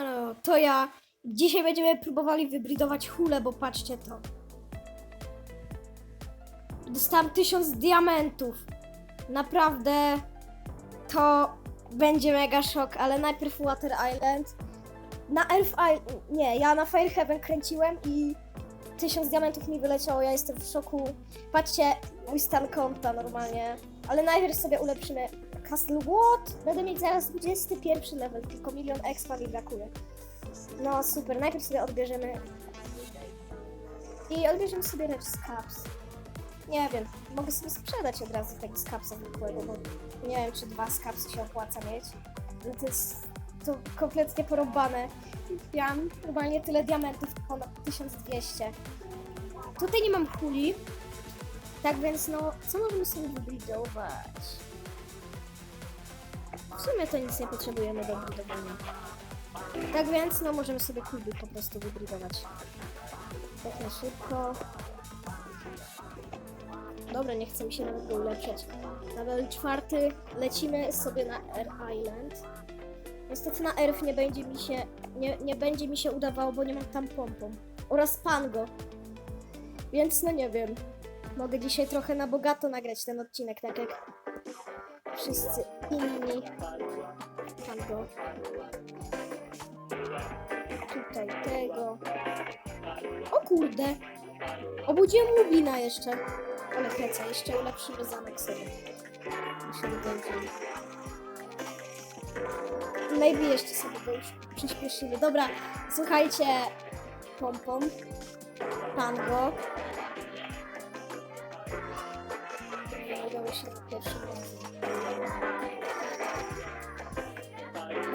No, to ja. Dzisiaj będziemy próbowali wybrydować hulę, bo patrzcie to. Dostałam tysiąc diamentów. Naprawdę to będzie mega szok, ale najpierw Water Island. Na Elf Island, nie, ja na Fire Heaven kręciłem i tysiąc diamentów mi wyleciało, ja jestem w szoku. Patrzcie, mój stan konta normalnie. Ale najpierw sobie ulepszymy Castle What? Będę mieć zaraz 21 level, tylko milion expa mi brakuje. No super, najpierw sobie odbierzemy i odbierzemy sobie lecz z caps. Nie wiem, mogę sobie sprzedać od razu tego z capsa zwykłego, bo nie wiem, czy dwa z capsy się opłaca mieć. No to jest to kompletnie porąbane. Miałam normalnie tyle diamentów, ponad 1200. Tutaj nie mam huli, tak więc no, co możemy sobie wybudować? W sumie to nic nie potrzebujemy do budowania. Tak więc no, możemy sobie kluby po prostu wybrydować. Tak na szybko. Dobra, nie chce mi się nawet go ulepszać. Level czwarty lecimy sobie na Air Island. Niestety na Earth nie będzie mi się, nie, nie będzie mi się udawało, bo nie mam tam pompą. Oraz Pango. Więc no nie wiem. Mogę dzisiaj trochę na bogato nagrać ten odcinek, tak jak wszyscy inni. Pango. Tutaj tego. O kurde! Obudziłem Lubina jeszcze. Ale heca, jeszcze ulepszymy zamek sobie. Dokończyć. Maybe jeszcze sobie go już przyspieszymy. Dobra, słuchajcie. Pompą. Pango. Nie udało się pierwszym razem.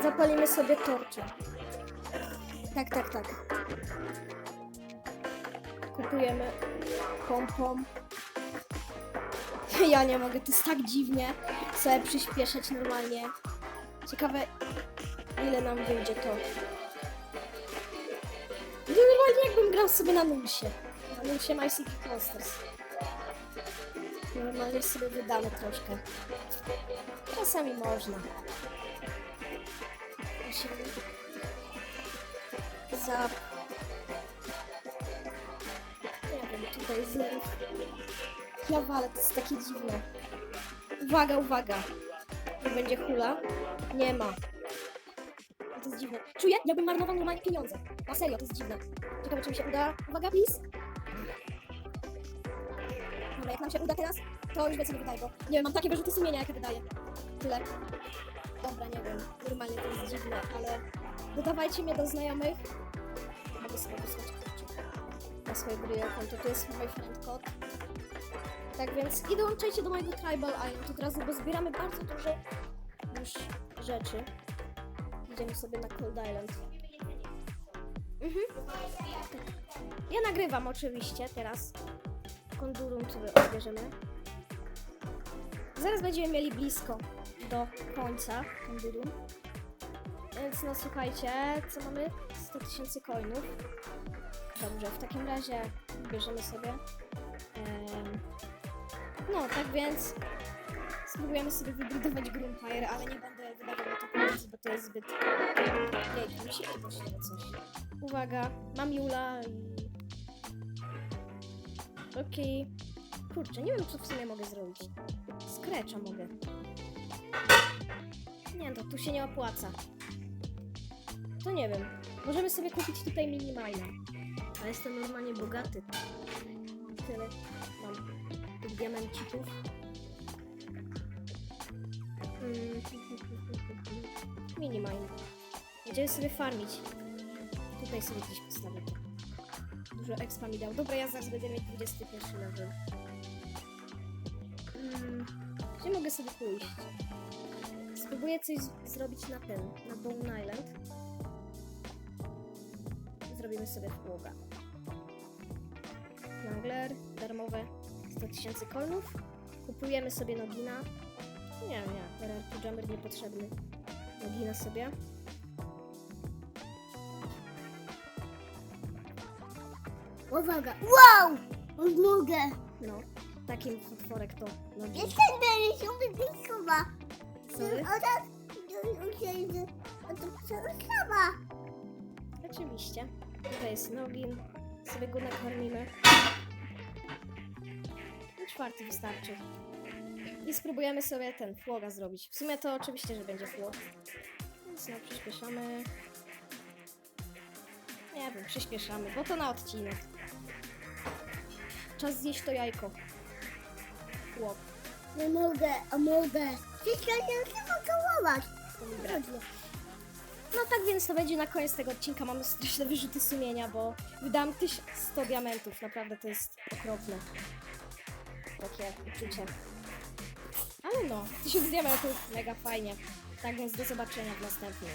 Zapalimy sobie torcze. Tak, tak, tak. Kupujemy pompą. Ja nie mogę, to jest tak dziwnie sobie przyspieszać normalnie. Ciekawe, ile nam wyjdzie to. To normalnie jakbym grał sobie na nulsie. Na nulsie My City Monsters. Normalnie sobie wydamy troszkę. Czasami można. Musimy za... Nie wiem, tutaj zerów. Ja walę, to jest takie dziwne. Uwaga, uwaga. Tu będzie hula. Nie ma. To jest dziwne. Czuję, jakbym marnował normalnie pieniądze. Na serio, to jest dziwne. Ciekawe, czy mi się uda. Uwaga, please. Dobra, jak nam się uda teraz, to już więcej nie wydaje, bo nie wiem, mam takie wyrzuty sumienia, jakie wydaje. Tyle. Dobra, nie wiem. Normalnie to jest dziwne, ale dodawajcie mnie do znajomych. Mogę sobie wysłać kurczę, na swoje gry konto. To jest mój friend code. Tak więc i dołączajcie do mojego Tribal Island od razu, bo zbieramy bardzo dużo już rzeczy. Idziemy sobie na Cold Island. Mhm. Ja nagrywam oczywiście teraz. Kondurum sobie odbierzemy. Zaraz będziemy mieli blisko do końca kondurum. Więc no słuchajcie, co mamy? 100 tysięcy coinów. Dobrze, w takim razie bierzemy sobie. no, tak więc spróbujemy sobie wybudować Grumpire, ale nie będę wydawał na to pieniędzy, bo to jest zbyt... Jejku, mi się się coś. Uwaga, mam Jula i... Okej. Kurczę, nie wiem co w sumie mogę zrobić. Scratcha mogę. No, tu się nie opłaca. To nie wiem. Możemy sobie kupić tutaj minimajna. A jestem normalnie bogaty. Tyle mam tych diamencików. Mm, Minimajna. Będziemy sobie farmić. Tutaj sobie gdzieś postawię. Dużo expa mi dał. Dobra, ja zaraz będę mieć 21 level. Mm, Gdzie mogę sobie pójść? Spróbuję coś zrobić na ten, na Bone Island. Zrobimy sobie pługa. Wrangler, darmowe 100 tysięcy kolnów. Kupujemy sobie Nogina. Nie, nie, Rare Jammer niepotrzebny. Nogina sobie. Uwaga! Wow! Mogę! No, takim potworek to Nogin. Jestem Berysiu Wypiskowa! Sorry? Oraz usiądzie. A to przeroslała! Oczywiście. Tutaj jest nogin. Sobie go nakarmimy. I czwarty wystarczy. I spróbujemy sobie ten fłoga zrobić. W sumie to oczywiście, że będzie fłog. Więc no, przyspieszamy. Nie wiem, przyspieszamy, bo to na odcinek. Czas zjeść to jajko. Chłop. Nie mogę, a mogę. Się chyba całować. Dobra. No tak więc to będzie na koniec tego odcinka. Mamy straszne wyrzuty sumienia, bo wydałam 1100 diamentów. Naprawdę to jest okropne. Takie uczucie. Ale no, 1000 diamentów, mega fajnie. Tak więc do zobaczenia w następnym.